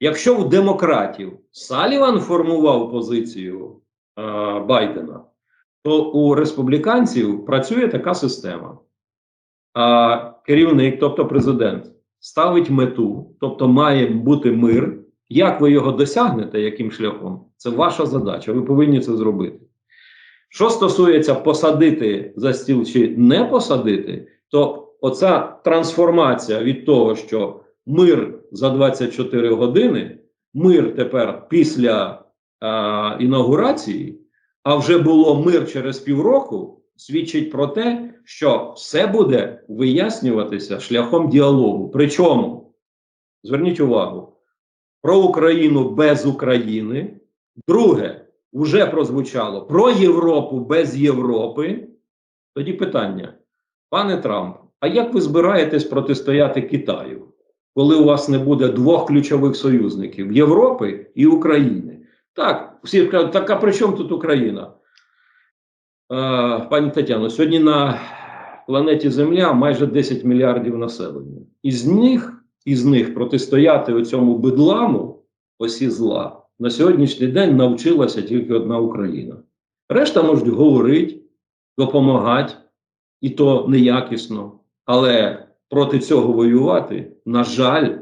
Якщо в демократів Саліван формував позицію е, Байдена, то у республіканців працює така система. А керівник, тобто президент, ставить мету, тобто має бути мир. Як ви його досягнете, яким шляхом? Це ваша задача. Ви повинні це зробити. Що стосується посадити за стіл чи не посадити, то оця трансформація від того, що мир за 24 години, мир тепер після а, інаугурації, а вже було мир через півроку, свідчить про те, що все буде вияснюватися шляхом діалогу. Причому, зверніть увагу, про Україну без України. Друге, вже прозвучало про Європу без Європи. Тоді питання, пане Трамп, а як ви збираєтесь протистояти Китаю, коли у вас не буде двох ключових союзників Європи і України? Так, всі кажуть, так а при чому тут Україна? Е, пані Тетяно, сьогодні на планеті Земля майже 10 мільярдів населення. Із них, із них протистояти цьому бидламу осі зла на сьогоднішній день навчилася тільки одна Україна. Решта можуть говорити, допомагати, і то неякісно. Але проти цього воювати, на жаль,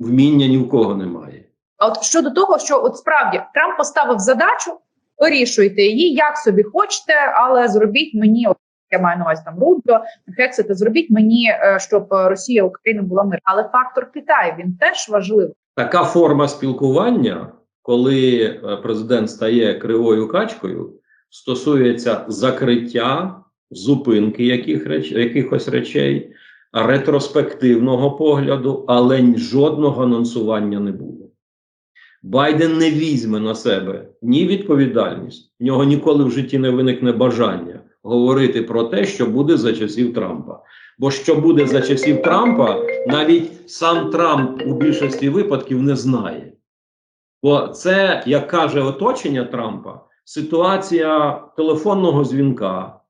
вміння ні в кого немає. А от щодо того, що от справді Трамп поставив задачу, вирішуйте її як собі хочете, але зробіть мені от, я маю на увазі там Рубіо, Хексета, зробіть мені, е, щоб Росія Україна була мир. Але фактор Китаю він теж важливий. Така форма спілкування, коли е, президент стає кривою качкою, стосується закриття, зупинки яких реч, якихось речей, ретроспективного погляду, але жодного анонсування не буде. Байден не візьме на себе ні відповідальність, в нього ніколи в житті не виникне бажання говорити про те, що буде за часів Трампа. Бо що буде за часів Трампа, навіть сам Трамп у більшості випадків не знає. Бо це, як каже оточення Трампа, ситуація телефонного дзвінка,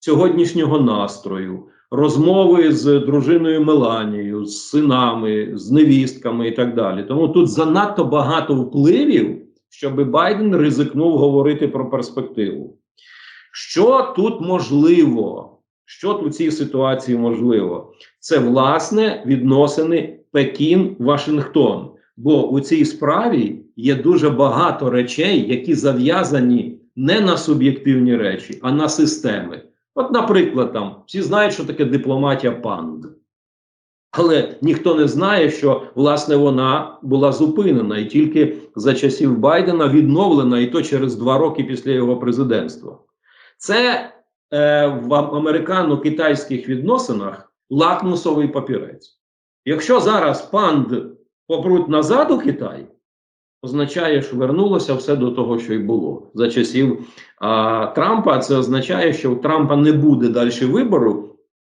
сьогоднішнього настрою, розмови з дружиною Меланією, з синами, з невістками і так далі. Тому тут занадто багато впливів, щоб Байден ризикнув говорити про перспективу. Що тут можливо? Що тут у цій ситуації можливо? Це власне відносини Пекін-Вашингтон. Бо у цій справі є дуже багато речей, які зав'язані не на суб'єктивні речі, а на системи. От, наприклад, там всі знають, що таке дипломатія панд. Але ніхто не знає, що власне вона була зупинена і тільки за часів Байдена відновлена, і то через два роки після його президентства. Це е, в американо-китайських відносинах лакмусовий папірець. Якщо зараз панд попруть назад у Китай, означає, що вернулося все до того, що й було за часів а, Трампа. Це означає, що у Трампа не буде далі вибору,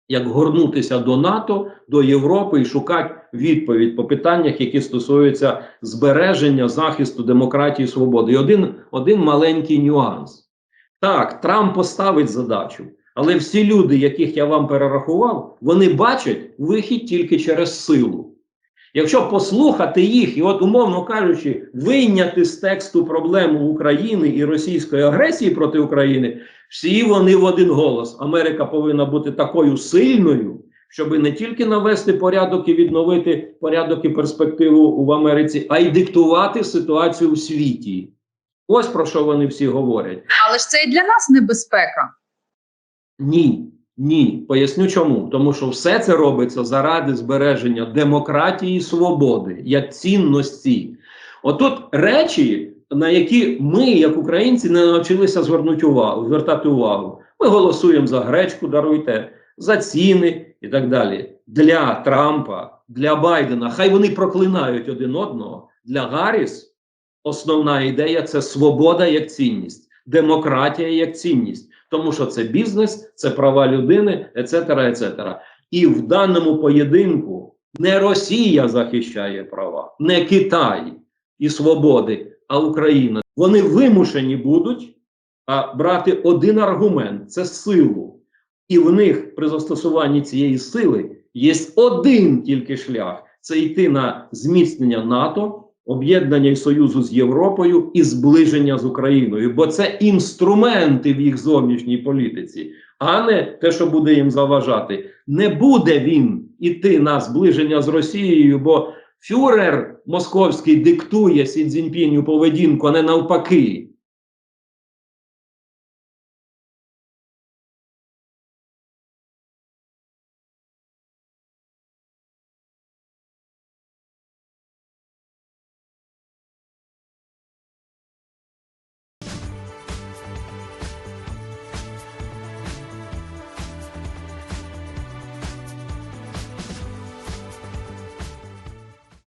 як горнутися до НАТО, до Європи і шукати відповідь по питаннях, які стосуються збереження захисту демократії і свободи. І один, один маленький нюанс. Так, Трамп поставить задачу, але всі люди, яких я вам перерахував, вони бачать вихід тільки через силу. Якщо послухати їх, і, от, умовно кажучи, вийняти з тексту проблему України і російської агресії проти України, всі вони в один голос. Америка повинна бути такою сильною, щоб не тільки навести порядок і відновити порядок і перспективу в Америці, а й диктувати ситуацію у світі. Ось про що вони всі говорять. Але ж це і для нас небезпека. Ні, ні. Поясню чому. Тому що все це робиться заради збереження демократії і свободи як цінності. Отут речі, на які ми, як українці, не навчилися звернути увагу, звертати увагу. Ми голосуємо за гречку, даруйте, за ціни і так далі. Для Трампа, для Байдена. Хай вони проклинають один одного. Для Гарріс основна ідея це свобода як цінність, демократія як цінність, тому що це бізнес, це права людини, ецетера, ецетера. І в даному поєдинку не Росія захищає права, не Китай і свободи, а Україна. Вони вимушені будуть а, брати один аргумент це силу. І в них при застосуванні цієї сили є один тільки шлях: це йти на зміцнення НАТО об'єднання і союзу з Європою і зближення з Україною, бо це інструменти в їх зовнішній політиці, а не те, що буде їм заважати. Не буде він іти на зближення з Росією, бо фюрер московський диктує Сі Цзіньпіню поведінку, а не навпаки.